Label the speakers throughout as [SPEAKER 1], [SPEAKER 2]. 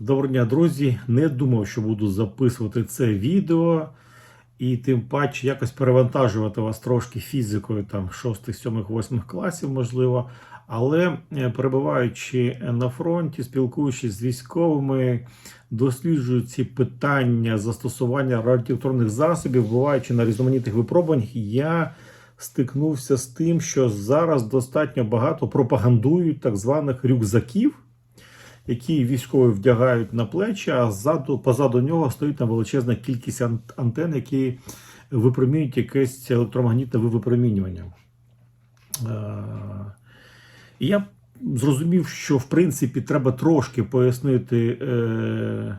[SPEAKER 1] Доброго дня, друзі. Не думав, що буду записувати це відео, і тим паче якось перевантажувати вас трошки фізикою там 6, 7, 8 класів, можливо. Але е, перебуваючи на фронті, спілкуючись з військовими, досліджую ці питання застосування радіоелектронних засобів, буваючи на різноманітних випробуваннях, я стикнувся з тим, що зараз достатньо багато пропагандують так званих рюкзаків які військові вдягають на плечі, а ззаду, позаду нього стоїть там величезна кількість ан- антен, які випромінюють якесь електромагнітне випромінювання. Е, І я зрозумів, що в принципі треба трошки пояснити е,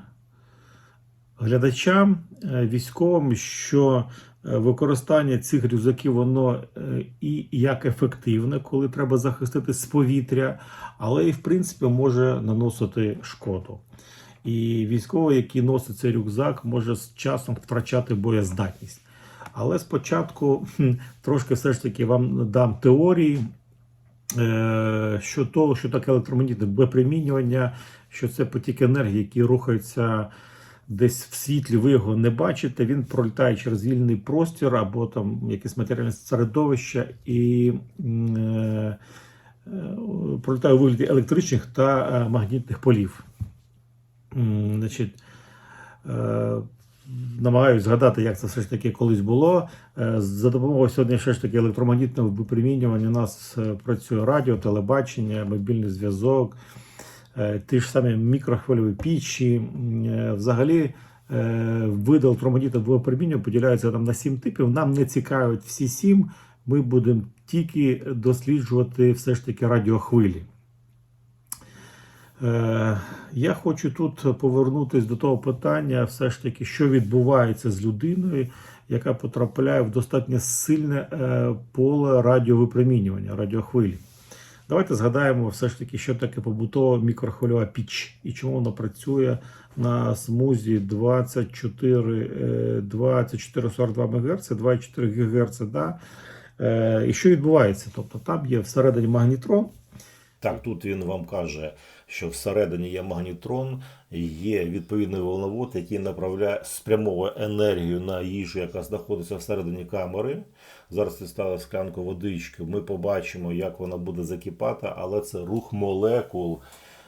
[SPEAKER 1] глядачам, е, військовим, що використання цих рюкзаків воно е, і як ефективне, коли треба захиститись з повітря, але і в принципі може наносити шкоду. І військовий, який носить цей рюкзак, може з часом втрачати боєздатність. Але спочатку трошки все ж таки вам дам теорії е, що того, що таке електромагнітне випромінювання, що це потік енергії, який рухається десь в світлі, ви його не бачите. Він пролітає через вільний простір або там якесь матеріальне середовище і е, е, пролітає у вигляді електричних та е, магнітних полів. Значить, е, намагаюся згадати, як це все ж таки колись було. Е, За допомогою сьогодні ще ж таки електромагнітного випромінювання у нас працює радіо, телебачення, мобільний зв'язок, ті ж самі мікрохвильові пічі. Е, Взагалі, е, види електромагнітного випромінювання поділяються там на сім типів. Нам не цікавить всі сім. Ми будемо тільки досліджувати все ж таки радіохвилі. Е, Я хочу тут повернутися до того питання, все ж таки, що відбувається з людиною, яка потрапляє в достатньо сильне е, поле радіовипромінювання, радіохвилі. Давайте згадаємо все ж таки, що таке побутова мікрохвильова піч і чому вона працює на смузі 24, е, 24,42 МГц, 2,4 ГГц. Да? Е, І що відбувається? Тобто там є всередині магнітрон,
[SPEAKER 2] Так, тут він вам каже, що всередині є магнітрон, є відповідний волновод, який направляє спрямовує енергію на їжу, яка знаходиться всередині камери. Зараз дістали склянку водички. Ми побачимо, як вона буде закипати, але це рух молекул,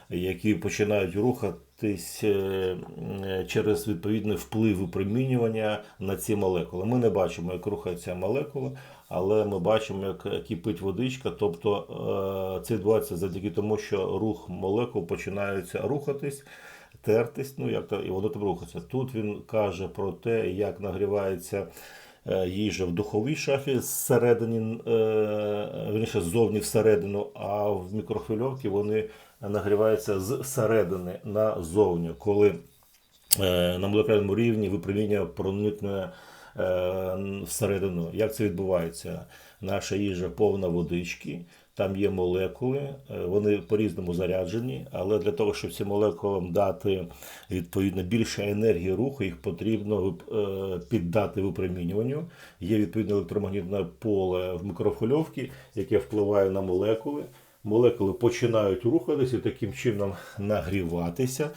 [SPEAKER 2] які починають рухатись е, е, через відповідний вплив випромінювання на ці молекули. Ми не бачимо, як рухаються молекули, але ми бачимо, як кипить водичка. Тобто е, це відбувається завдяки тому, що рух молекул починаються рухатись. Тертись, ну як то і воно там рухається. Тут він каже про те, як нагрівається їжа в духовій шафі зсередині, е, верніше, ззовні всередину, а в мікрохвильовці вони нагріваються зсередини назовні, коли е, на молекулярному рівні випроміння проникне е, всередину. Як це відбувається? Наша їжа повна водички, там є молекули, е, вони по-різному заряджені, але для того, щоб цим молекулам дати відповідно більше енергії руху, їх потрібно е, піддати випромінюванню. Є відповідне електромагнітне поле в мікрохвильовці, яке впливає на молекули. Молекули починають рухатися і таким чином нагріватися.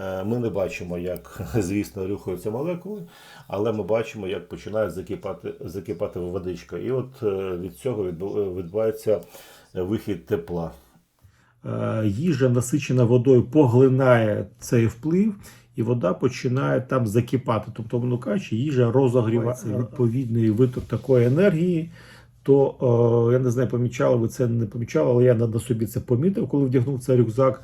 [SPEAKER 2] Е, Ми не бачимо, як, звісно, рухаються молекули, але ми бачимо, як починає закипати, закипати водичка. І от від цього відбу- відбувається вихід тепла.
[SPEAKER 1] Е, їжа, насичена водою, поглинає цей вплив, і вода починає там закипати. Тобто, воно кажучи, їжа розогрівається відповідний виток такої енергії. То е, я не знаю, помічали ви це не помічали, але я на собі це помітив, коли вдягнув цей рюкзак.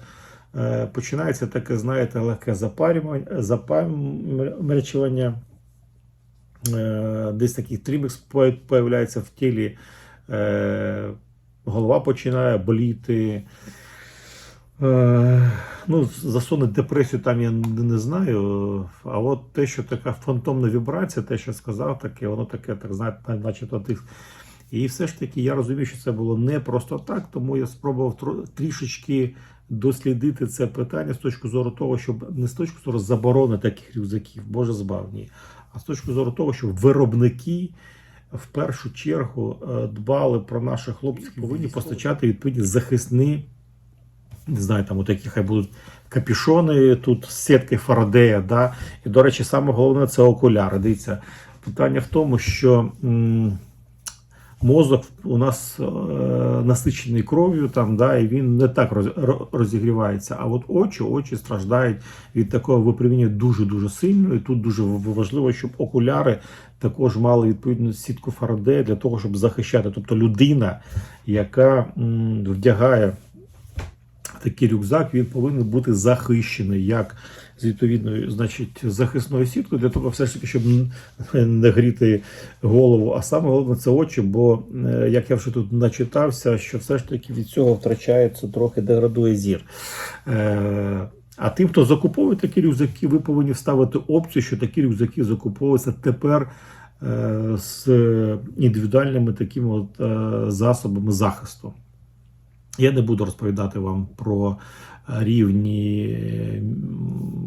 [SPEAKER 1] Е, Починається таке, знаєте, легке запарювання, запам'ячування. Десь такий трімікс появляється в тілі. Голова починає боліти. Е, ну, засунути депресію там я не, знаю. А от те, що така фантомна вібрація, те, що сказав, таке, воно таке, так знаєте, наче тих. І все ж таки я розумію, що це було не просто так, тому я спробував трішечки дослідити це питання з точки зору того, щоб не з точки зору заборони таких рюкзаків, Боже збав, ні, а з точки зору того, що виробники в першу чергу е, дбали про наших хлопців, повинні постачати відповідні захисні, не знаю, там от які хай будуть капюшони тут з сітки Фарадея. Да? І, до речі, саме головне це окуляри. Дивіться, питання в тому, що. м, Мозок у нас е, насичений кров'ю, там, да, і він не так роз, розігрівається. А от очі, очі страждають від такого випроміння дуже-дуже сильно. І тут дуже важливо, щоб окуляри також мали відповідну сітку Фарадея для того, щоб захищати. Тобто людина, яка м, вдягає такий рюкзак, він повинен бути захищений як з відповідною, значить, захисною сіткою, для того, все ж таки, щоб не гріти голову. А саме головне це очі, бо е, як я вже тут начитався, що все ж таки від цього втрачається трохи деградує зір. Е, А тим, хто закуповує такі рюкзаки, ви повинні вставити опцію, що такі рюкзаки закуповуються тепер е, з індивідуальними такими от, засобами захисту. Я не буду розповідати вам про рівні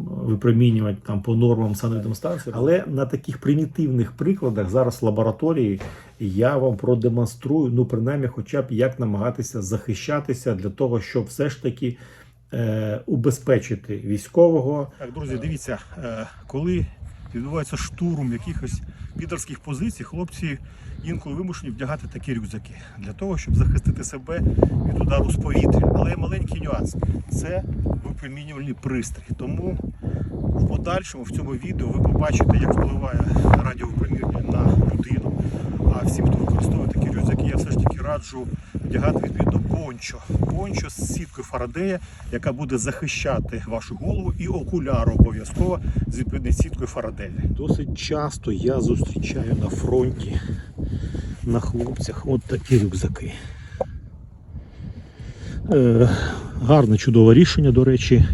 [SPEAKER 1] випромінювати там по нормам санепідемстанції, але на таких примітивних прикладах зараз в лабораторії я вам продемонструю, ну принаймні, хоча б як намагатися захищатися для того, щоб все ж таки е, убезпечити військового.
[SPEAKER 3] Так, друзі, дивіться, е, коли відбувається штурм якихось підерських позицій, хлопці інколи вимушені вдягати такі рюкзаки для того, щоб захистити себе від удару з повітря. Але є маленький нюанс це випромінювальний пристрій. Тому в подальшому в цьому відео ви побачите, як впливає радіовипромінювання на людину. А всім, хто використовує такі рюкзаки, я все ж таки раджу вдягати відповідно пончо. Пончо з сіткою Фарадея, яка буде захищати вашу голову, і окуляр обов'язково з відповідною сіткою Фарадея.
[SPEAKER 1] Досить часто я зустрічаю на фронті на хлопцях от такі рюкзаки. Е, гарне чудове рішення, до речі.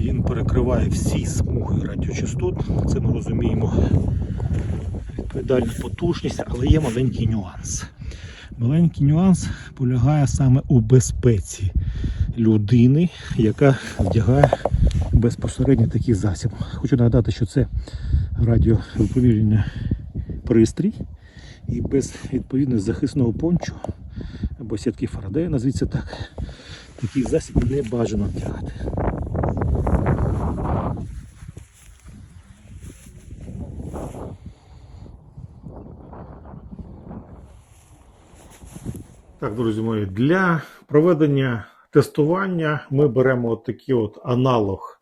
[SPEAKER 1] Він перекриває всі смуги радіочастот. Це ми розуміємо відповідальну потужність, але є маленький нюанс. Маленький нюанс полягає саме у безпеці людини, яка вдягає безпосередньо такий засіб. Хочу нагадати, що це радіовипромінювання пристрій і без відповідного захисного пончу або сітки Фарадея, назвіться так, такий засіб не бажано вдягати. Так, друзі мої, для проведення тестування ми беремо от такий от аналог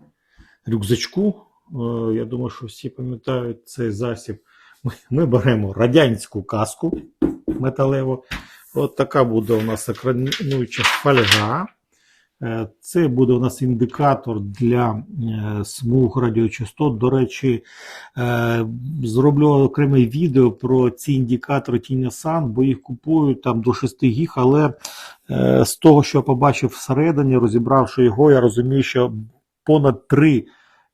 [SPEAKER 1] рюкзачку. Е, Я думаю, що всі пам'ятають цей засіб. Ми, беремо радянську каску металеву. От така буде у нас екрануюча фольга. Е, Це буде у нас індикатор для е, смуг радіочастот. До речі, е, зроблю окреме відео про ці індикатори Тінясан, бо їх купують там до 6 гіг, але з того, що я побачив всередині, розібравши його, я розумію, що понад 3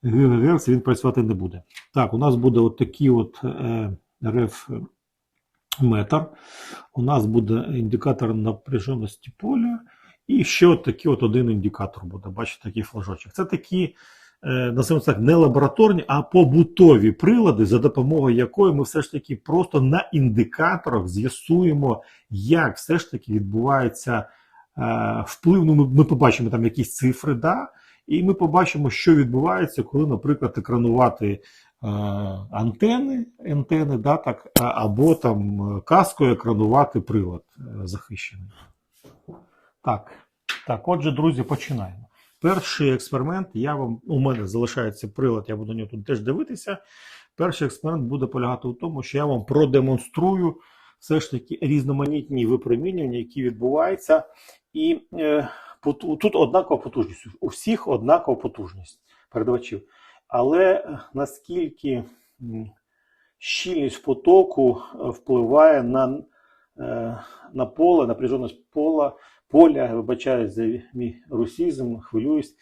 [SPEAKER 1] ГГц він працювати не буде. Так, у нас буде от такий от реф метр. У нас буде індикатор напряженості поля. І ще от такий от один індикатор буде. Бачите, такий флажочок. Це такі, е, називаємо так, не лабораторні, а побутові прилади, за допомогою якої ми все ж таки просто на індикаторах з'ясуємо, як все ж таки відбувається е, вплив. Ну, ми, побачимо там якісь цифри, да, і ми побачимо, що відбувається, коли, наприклад, екранувати е, антени, антени да, так, або там каскою екранувати прилад захищений. Так, так, отже, друзі, починаємо. Перший експеримент, я вам, у мене залишається прилад, я буду на нього тут теж дивитися. Перший експеримент буде полягати у тому, що я вам продемонструю все ж таки різноманітні випромінювання, які відбуваються. І е, тут однакова потужність. У всіх однакова потужність передавачів. Але е, наскільки щільність потоку е, впливає на, е, на поле, напряженість пола, поля, вибачаюсь за мій русізм, хвилююсь,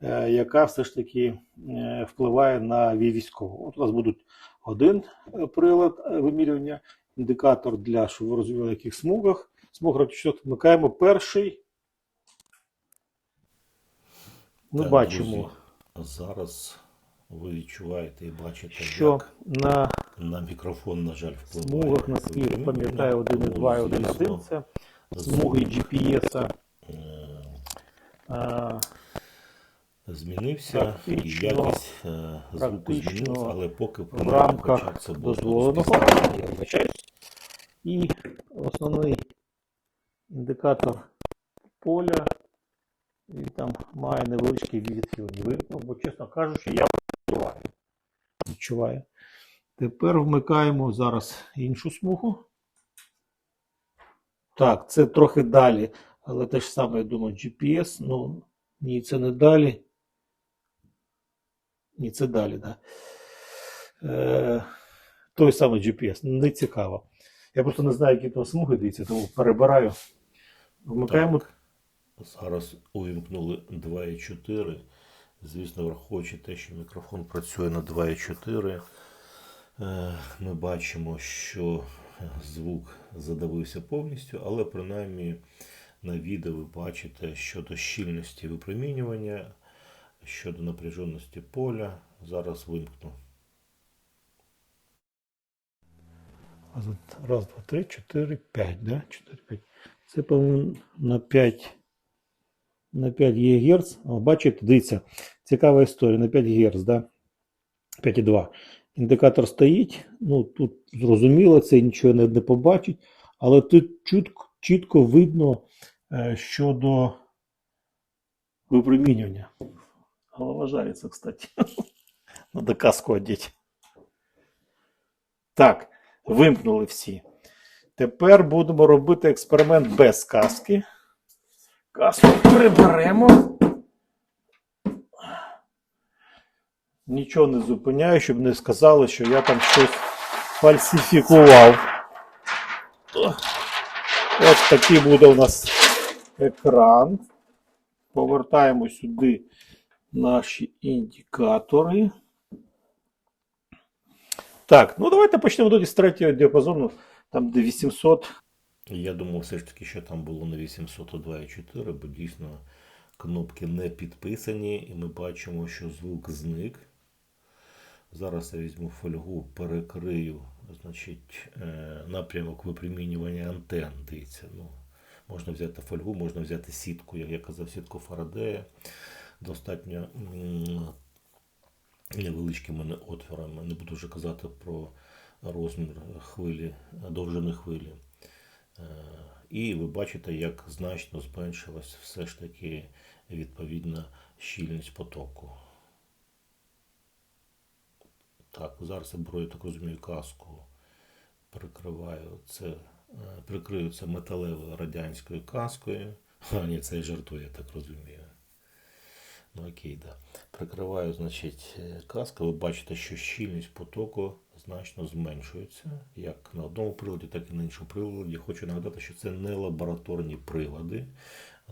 [SPEAKER 1] е, яка все ж таки е, впливає на військового. От у нас будуть один е, прилад вимірювання, індикатор для, щоб ви розуміли, яких смугах. Смуг радіочастот вмикаємо перший. Ми
[SPEAKER 2] Так,
[SPEAKER 1] бачимо,
[SPEAKER 2] друзі, зараз ви відчуваєте і бачите,
[SPEAKER 1] що
[SPEAKER 2] як
[SPEAKER 1] на
[SPEAKER 2] на мікрофон, на жаль, впливає.
[SPEAKER 1] смугах, наскільки пам'ятаю, 1,2 і 1,1 це смуги GPS.
[SPEAKER 2] Е,
[SPEAKER 1] А,
[SPEAKER 2] змінився, і якість е, звуку змінилася, але поки
[SPEAKER 1] в рамках
[SPEAKER 2] це
[SPEAKER 1] дозволеного. І основний індикатор поля, він там має невеличкий відхилення. Вимкнув, бо, чесно кажучи, я відчуваю. відчуваю. Тепер вмикаємо зараз іншу смугу. Так, це трохи далі, але те ж саме, я думаю, GPS. Ну, ні, це не далі. Ні, це далі. Да. Е, той самий GPS, не цікаво. Я просто не знаю, які там смуги дивіться, тому перебираю. Вмикаємо.
[SPEAKER 2] Зараз увімкнули 2.4. Звісно, враховуючи те, що мікрофон працює на 2.4, е, ми бачимо, що звук задавився повністю, але принаймні на відео ви бачите щодо щільності випромінювання, щодо напряженості поля. Зараз вимкну.
[SPEAKER 1] Раз, два, три, чотири, п'ять, да? Чотири, п'ять. Це, по-моєму, на 5, на 5 ГГц. О, бачите, дивіться, цікава історія, на 5 ГГц, да? 5,2. Індикатор стоїть, ну тут зрозуміло, це нічого не, не побачить, але тут чітко, чітко видно е, щодо випромінювання. Голова жариться, кстати. Надо каску одеть. Так, вимкнули всі. Тепер будемо робити експеримент без каски. Каску приберемо. Нічого не зупиняю, щоб не сказали, що я там щось фальсифікував. Ось такий буде у нас екран. Повертаємо сюди наші індикатори. Так, ну давайте почнемо тоді з третього діапазону, там де 800.
[SPEAKER 2] Я думав все ж таки, що там було не 800, а 2.4, бо дійсно кнопки не підписані, і ми бачимо, що звук зник. Зараз я візьму фольгу, перекрию значить, е, напрямок випромінювання антенн. Дивіться, ну, можна взяти фольгу, можна взяти сітку, як я казав, сітку Фарадея. Достатньо невеличкими отворами. Не буду вже казати про розмір хвилі, довжини хвилі. Е, І ви бачите, як значно зменшилась все ж таки відповідна щільність потоку. Так, зараз я беру, так розумію, каску. Прикриваю це, е, прикрию це металевою радянською каскою. А, ні, це я жартую, я так розумію. Ну окей, да. Прикриваю, значить, е, каску. Ви бачите, що щільність потоку значно зменшується, як на одному приладі, так і на іншому приладі. Хочу нагадати, що це не лабораторні прилади.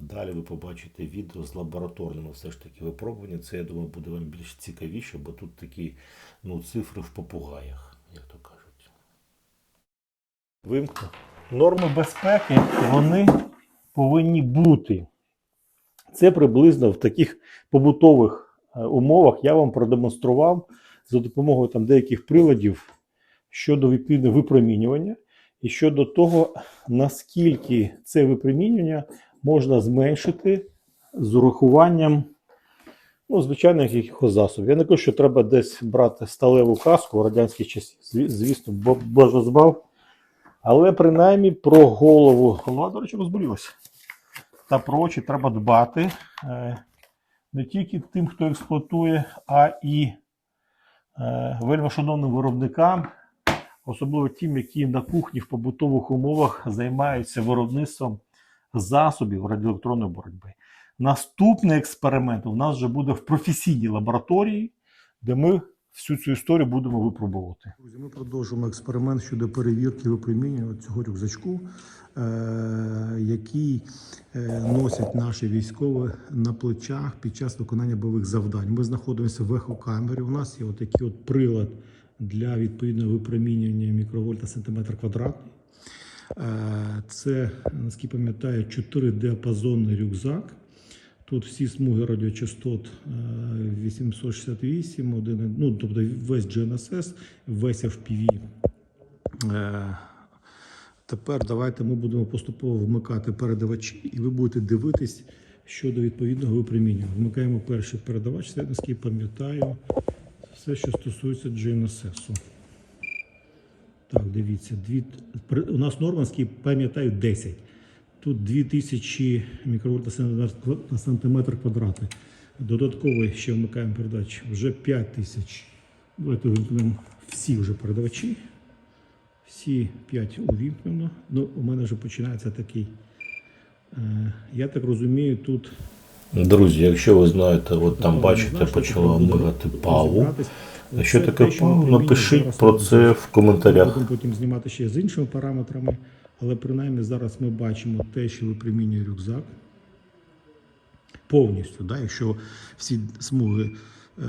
[SPEAKER 2] Далі ви побачите відео з лабораторними все ж таки випробування. Це, я думаю, буде вам більш цікавіше, бо тут такі ну, цифри в попугаях, як то кажуть.
[SPEAKER 1] Вимкну. Норми безпеки вони повинні бути. Це приблизно в таких побутових е, умовах я вам продемонстрував за допомогою там деяких приладів щодо відповідно випромінювання і щодо того, наскільки це випромінювання можна зменшити з урахуванням ну, звичайних якихось засобів. Я не кажу, що треба десь брати сталеву каску в радянські часи. Зві- Звісно, бо- боже збав. Але принаймні про голову. Голова, до речі, розболілася. Та про очі треба дбати е, не тільки тим, хто експлуатує, а і е, вельмишановним виробникам, особливо тим, які на кухні в побутових умовах займаються виробництвом засобів радіоелектронної боротьби. Наступний експеримент у нас вже буде в професійній лабораторії, де ми всю цю історію будемо випробувати. Друзі, ми продовжуємо експеримент щодо перевірки випромінювання цього рюкзачку, е, який е, носять наші військові на плечах під час виконання бойових завдань. Ми знаходимося в ехокамері. У нас є отакий от прилад для відповідного випромінювання мікровольта сантиметр квадратний. Е, Це, наскільки пам'ятаю, 4-діапазонний рюкзак. Тут всі смуги радіочастот е, 868, один, ну, тобто весь GNSS, весь FPV. Е, Тепер давайте ми будемо поступово вмикати передавачі, і ви будете дивитись, щодо відповідного випромінювання. Вмикаємо перший передавач, це наскільки пам'ятаю, все, що стосується GNSS. Так, дивіться, дві, у нас норма, наскільки пам'ятаю, 10. Тут 2000 мікровольт на сантиметр- квадратний. Додатково ще вмикаємо передач вже 5000. Давайте вимкнемо всі вже передавачі. Всі 5 увімкнено. Ну, у мене вже починається такий. Е, я так розумію, тут.
[SPEAKER 2] Друзі, якщо ви знаєте, от там бачите, почала
[SPEAKER 1] що
[SPEAKER 2] мигати паву. Що таке
[SPEAKER 1] що ми
[SPEAKER 2] Напишіть про це в коментарях.
[SPEAKER 1] Будемо потім знімати ще з іншими параметрами, але принаймні зараз ми бачимо те, що випромінює рюкзак повністю. Да? Якщо всі смуги е,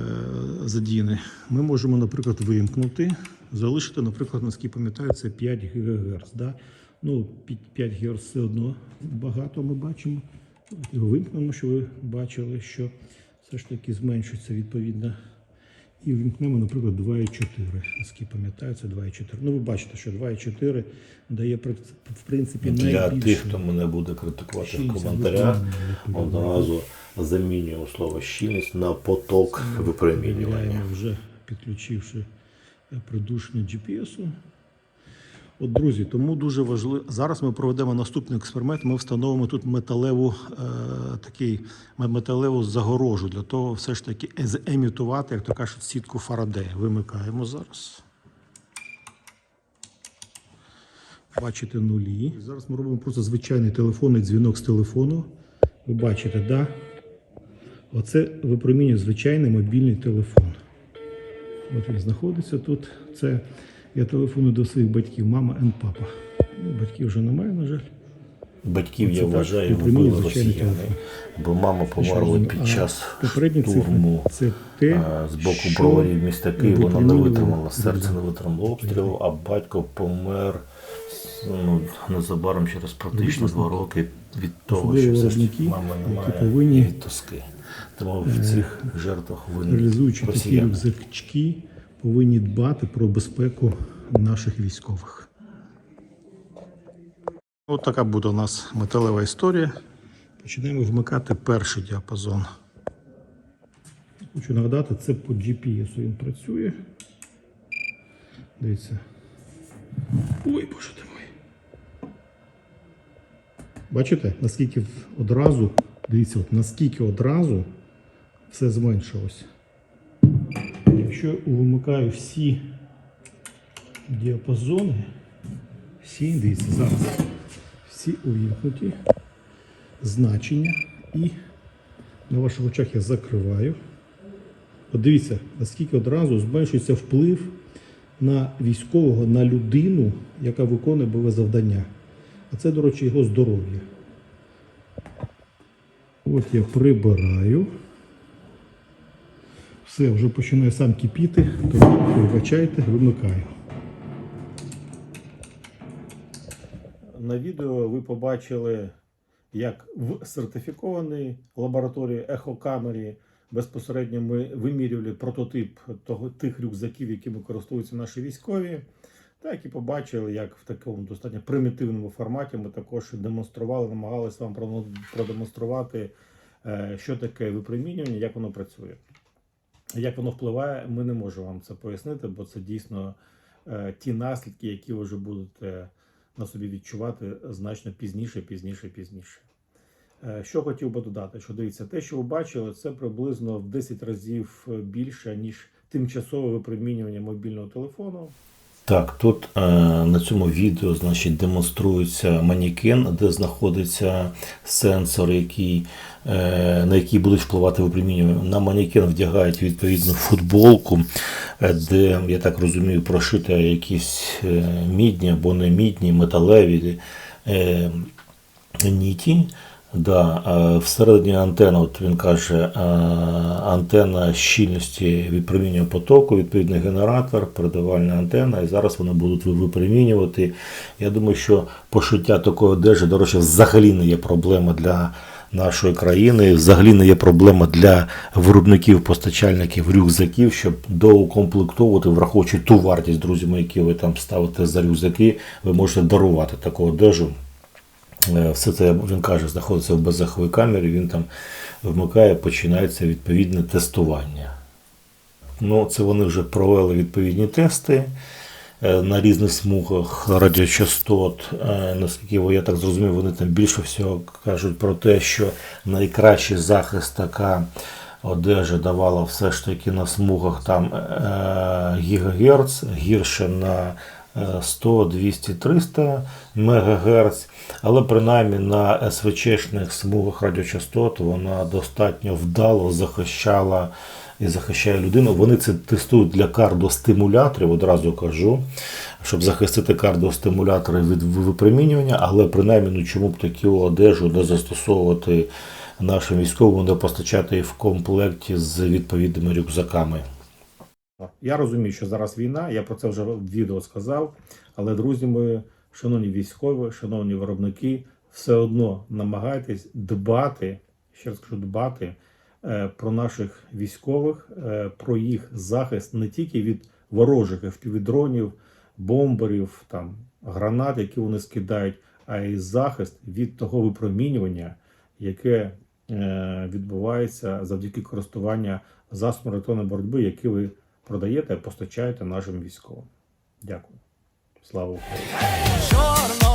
[SPEAKER 1] задіяні, ми можемо, наприклад, вимкнути, залишити, наприклад, наскільки пам'ятаю, це 5 ГГц. Да? Ну, 5 ГГц все одно багато ми бачимо. Його вимкнемо, щоб ви бачили, що все ж таки зменшується відповідно. І вімкнемо, наприклад, 2,4. Наскільки пам'ятаю, це 2,4. Ну, ви бачите, що 2,4 дає в принципі
[SPEAKER 2] Для
[SPEAKER 1] найбільше.
[SPEAKER 2] тих, хто мене буде критикувати в коментарях, одразу замінюю слово щільність на поток випромінювання.
[SPEAKER 1] Вже підключивши е, придушення GPS. От, друзі, тому дуже важливо. Зараз ми проведемо наступний експеримент. Ми встановимо тут металеву е, такий металеву загорожу для того, все ж таки емітувати, як то кажуть, сітку Фарадея. Вимикаємо зараз. Бачите нулі. Зараз ми робимо просто звичайний телефонний дзвінок з телефону. Ви бачите, да? Оце випромінює звичайний мобільний телефон. От він знаходиться тут. Це я телефоную до своїх батьків, мама і папа. Батьків вже немає, на жаль.
[SPEAKER 2] Батьків
[SPEAKER 1] Оце
[SPEAKER 2] я
[SPEAKER 1] так,
[SPEAKER 2] вважаю, вбили росіяни, бо мама померла під час штурму
[SPEAKER 1] це те,
[SPEAKER 2] з боку
[SPEAKER 1] що
[SPEAKER 2] броварів міста Києва. Вона не витримала, серце не витримало обстрілу, а батько помер ну, незабаром через практично два роки від того, що все ж
[SPEAKER 1] які
[SPEAKER 2] немає
[SPEAKER 1] повинні,
[SPEAKER 2] тоски. Тому в цих жертвах винні росіяни.
[SPEAKER 1] рюкзачки, повинні дбати про безпеку наших військових. От така буде у нас металева історія. Починаємо вмикати перший діапазон. Хочу нагадати, це по GPS він працює. Дивіться. Ой, боже ти мой. Бачите, наскільки одразу, дивіться, от наскільки одразу все зменшилось. Якщо вимикаю всі діапазони, всі, дивіться, зараз всі увімкнуті, значення і на ваших очах я закриваю. От дивіться, наскільки одразу зменшується вплив на військового, на людину, яка виконує бойове завдання. А це, до речі, його здоров'я. От я прибираю. Все, вже починає сам кипіти, тому вибачайте, вимикаю. На відео ви побачили, як в сертифікованій лабораторії ехокамері безпосередньо ми вимірювали прототип того, тих рюкзаків, якими користуються наші військові. Так і побачили, як в такому достатньо примітивному форматі ми також демонстрували, намагалися вам продемонструвати, е, що таке випромінювання, як воно працює. Як воно впливає, ми не можемо вам це пояснити, бо це дійсно е, ті наслідки, які ви вже будете на собі відчувати значно пізніше, пізніше, пізніше. Е, Що хотів би додати, що дивіться, те, що ви бачили, це приблизно в 10 разів е, більше, ніж тимчасове випромінювання мобільного телефону.
[SPEAKER 2] Так, тут е, на цьому відео значить, демонструється манікен, де знаходиться сенсор, який, е, на який будуть впливати випромінювання. На манікен вдягають відповідну футболку, е, де, я так розумію, прошиті якісь е, мідні або не мідні, металеві е, ніті. Да, всередині антенна, от він каже, а, антенна щільності випромінювання потоку, відповідний генератор, передавальна антенна, і зараз вони будуть випромінювати. Я думаю, що пошиття такої одежі, до речі, взагалі не є проблема для нашої країни, взагалі не є проблема для виробників, постачальників рюкзаків, щоб доукомплектовувати, враховуючи ту вартість, друзі мої, які ви там ставите за рюкзаки, ви можете дарувати таку одежу е, все це він каже, знаходиться в беззаховій камері, він там вмикає, починається відповідне тестування. Ну, це вони вже провели відповідні тести е, на різних смугах радіочастот. Е, Наскільки я так зрозумів, вони там більше всього кажуть про те, що найкращий захист така одежа давала все ж таки на смугах там е, гігагерц, гірше на е, 100, 200, 300 МГц, але принаймні на СВЧшних смугах радіочастот вона достатньо вдало захищала і захищає людину. Вони це тестують для кардіостимуляторів, одразу кажу, щоб захистити кардіостимулятори від випромінювання, але принаймні ну, чому б таку одежу не застосовувати нашим військовим, не постачати в комплекті з відповідними рюкзаками.
[SPEAKER 1] Я розумію, що зараз війна, я про це вже в відео сказав. Але, друзі мої, шановні військові, шановні виробники, все одно намагайтесь дбати, ще раз кажу, дбати е, про наших військових, е, про їх захист не тільки від ворожих FPV-дронів, бомберів, там, гранат, які вони скидають, а й захист від того випромінювання, яке е, відбувається завдяки користуванню засобами електронної боротьби, які ви продаєте, постачаєте нашим військовим. Дякую. Слава Україні!